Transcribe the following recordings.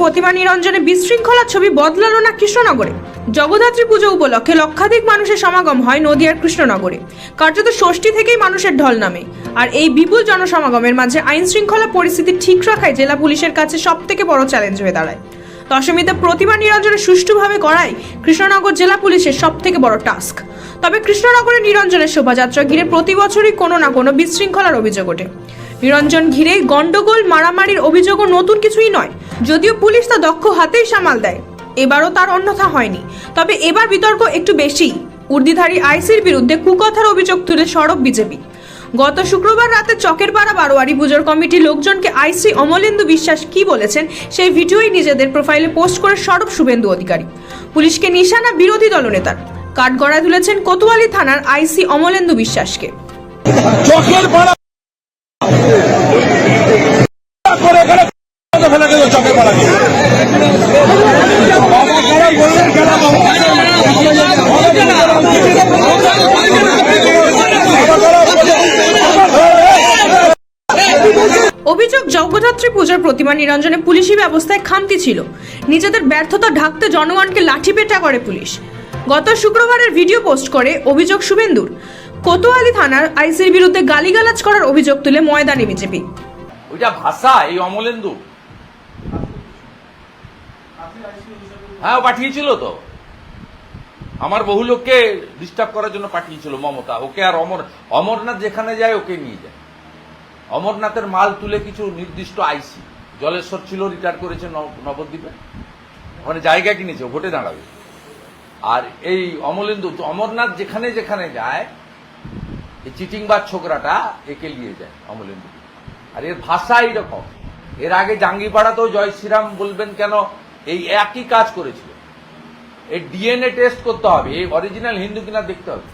প্রতিমা নিরঞ্জনে বিশৃঙ্খলা ছবি বদলালো না কৃষ্ণনগরে। জগদ্ধাত্রী পুজো উপলক্ষে লক্ষাধিক মানুষের সমাগম হয় নদিয়ার কৃষ্ণনগরে। কার্যত ষষ্ঠী থেকেই মানুষের ঢল নামে। আর এই বিপুল জনসমাগমের মাঝে আইন শৃঙ্খলা পরিস্থিতি ঠিক রাখায় জেলা পুলিশের কাছে সব থেকে বড় চ্যালেঞ্জ হয়ে দাঁড়ায়। দশমীতে প্রতিমা নিরঞ্জনে সুষ্ঠুভাবে করাই কৃষ্ণনগর জেলা পুলিশের সব থেকে বড় টাস্ক। তবে কৃষ্ণনগরে নিরঞ্জনের শোভাযাত্রা ঘিরে প্রতি বছরই কোনো না কোনো বিশৃঙ্খলার অভিযোগ ওঠে। নিরঞ্জন ঘিরে গন্ডগোল মারামারির অভিযোগও নতুন কিছুই নয়। যদিও পুলিশ তা দক্ষ হাতেই সামাল দেয়। এবারও তার অন্যথা হয়নি। তবে এবার বিতর্ক একটু বেশি। উর্দিধারী আইসির বিরুদ্ধে কুকথার অভিযোগ তুলে সরব বিজেপি। গত শুক্রবার রাতে চকের পাড়া বারোয়ারি পুজোর কমিটির লোকজনকে আইসি অমলেন্দু বিশ্বাস কি বলেছেন, সেই ভিডিওই নিজেদের প্রোফাইলে পোস্ট করে সরব শুভেন্দু অধিকারী। পুলিশকে নিশানা বিরোধী দলনেতার। কাঠগড়ায় তুলেছেন কোতোয়ালি থানার আইসি অমলেন্দু বিশ্বাসকে। অভিযোগ জগদ্ধাত্রী পুজোর প্রতিমা নিরঞ্জনে পুলিশি ব্যবস্থায় খামতি ছিল। নিজেদের ব্যর্থতা ঢাকতে জনগণকে লাঠিপেটা করে পুলিশ। গত শুক্রবারের ভিডিও পোস্ট করে অভিযোগ শুভেন্দুর। কোতোয়ালি থানার আইসির বিরুদ্ধে গালিগালাজ করার অভিযোগ তুলে ময়দানে বিজেপি। ওইটা ভাষা, এই অমলেন্দু। হ্যাঁ ও পাঠিয়েছিল তো। আমার বহু লোককে ডিস্টার্ব করার জন্য পাঠিয়েছিল মমতা। ওকে আর অমর, অমরনাথ যেখানে যায়, ওকে নিয়ে যায়। অমরনাথের মাল তুলে কিছু নির্দিষ্ট আইসি, জলেশ্বর ছিল রিটায়ার করেছে নব- নবদ্বীপে। ওখানে জায়গা কিনেছে ভোটে দাঁড়াবে। আর এই অমলেন্দু, অমরনাথ যেখানে যেখানে যায় এই ছোকরাটা একে নিয়ে যায় অমলেন্দু। আর এর ভাষা এইরকম। এর আগে জাঙ্গিপাড়াতেও জয় শ্রীরাম বলবেন কেন? এই একই কাজ করেছিল। এই ডিএনএ টেস্ট করতে হবে, এই অরিজিনাল হিন্দু কিনা দেখতে হবে।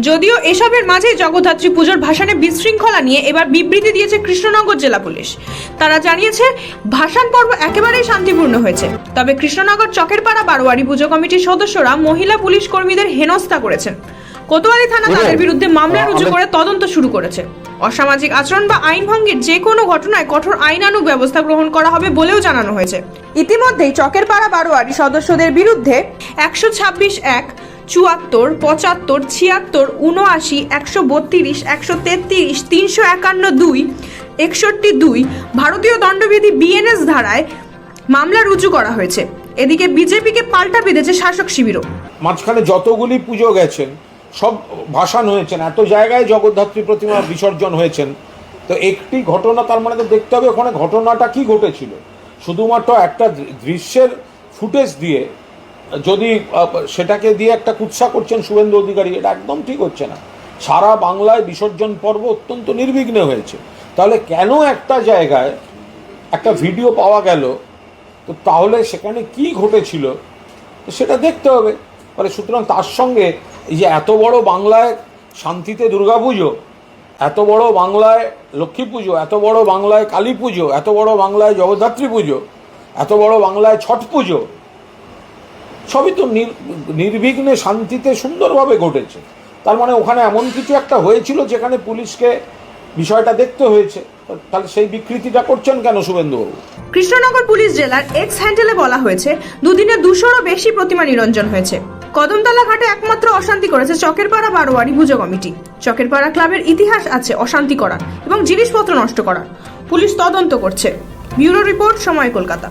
যদিও এসবের মাঝেই জগদ্ধাত্রী পুজোর ভাসানে বিশৃঙ্খলা নিয়ে এবার বিবৃতি দিয়েছে কৃষ্ণনগর জেলা পুলিশ। তারা জানিয়েছে, ভাসান পর্ব একেবারেই শান্তিপূর্ণ হয়েছে। তবে কৃষ্ণনগর চকের পাড়া বারোয়ারি পুজো কমিটির সদস্যরা মহিলা পুলিশ কর্মীদের হেনস্থা করেছেন। কোতোয়ালি থানা তাদের বিরুদ্ধে মামলা রুজু করে তদন্ত শুরু করেছে। অসামাজিক আচরণ বা আইন ভঙ্গের যে কোনো ঘটনায় কঠোর আইনানুগ ব্যবস্থা গ্রহণ করা হবে বলেও জানানো হয়েছে। ইতিমধ্যেই চকের পাড়া বারোয়ারি সদস্যদের বিরুদ্ধে একশো ছাব্বিশ এক চুয়াত্তর পঁচাত্তর ছিয়াত্তর উনআশি একশো বত্রিশ একশো তেত্রিশ তিনশো একান্ন দুই একষট্টি দুই ভারতীয় দণ্ডবিধি বিএনএস ধারায় মামলা রুজু করা হয়েছে। এদিকে বিজেপিকে পাল্টা বেঁধেছে শাসক শিবিরও। মাঝখানে যতগুলি পুজো গেছেন সব ভাসান হয়েছেন এত জায়গায় জগদ্ধাত্রী প্রতিমা বিসর্জন হয়েছেন। তো একটি ঘটনা, তার মানে তো দেখতে হবে ওখানে ঘটনাটা কি ঘটেছিল। শুধুমাত্র একটা দৃশ্যের ফুটেজ দিয়ে যদি সেটাকে দিয়ে একটা কুৎসা করছেন শুভেন্দু অধিকারী, এটা একদম ঠিক হচ্ছে না। সারা বাংলায় বিসর্জন পর্ব অত্যন্ত নির্বিঘ্নে হয়েছে। তাহলে কেন একটা জায়গায় একটা ভিডিও পাওয়া গেল? তো তাহলে সেখানে কি ঘটেছিল? সেটা দেখতে হবে। মানে সুতরাং তার সঙ্গে এই যে এত বড় বাংলায় শান্তিতে দুর্গা পুজো, এত বড় বাংলায় লক্ষ্মী পুজো, এত বড় বাংলায় কালী পুজো, এত বড় বাংলায় জগদ্ধাত্রী পুজো, এত বড় বাংলায় ছট পুজো, সবই তো নির- নির্বিঘ্নে শান্তিতে সুন্দরভাবে ঘটেছে। তার মানে ওখানে এমন কিছু একটা হয়েছিল যেখানে পুলিশকে বিষয়টা দেখতে হয়েছে। তাহলে সেই বিকৃতিটা করছেন কেন শুভেন্দুবাবু? কৃষ্ণনগর পুলিশ জেলার এক্স হ্যান্ডেলে বলা হয়েছে, দুদিনে দুশোরও বেশি প্রতিমা নিরঞ্জন হয়েছে। কদমতলা ঘাটে একমাত্র অশান্তি করেছে চকেরপাড়া বারোয়ারি পুজো কমিটি। চকেরপাড়া ক্লাবের ইতিহাস আছে অশান্তি করার এবং জিনিসপত্র নষ্ট করার। পুলিশ তদন্ত করছে। ব্যুরো রিপোর্ট সময় কলকাতা।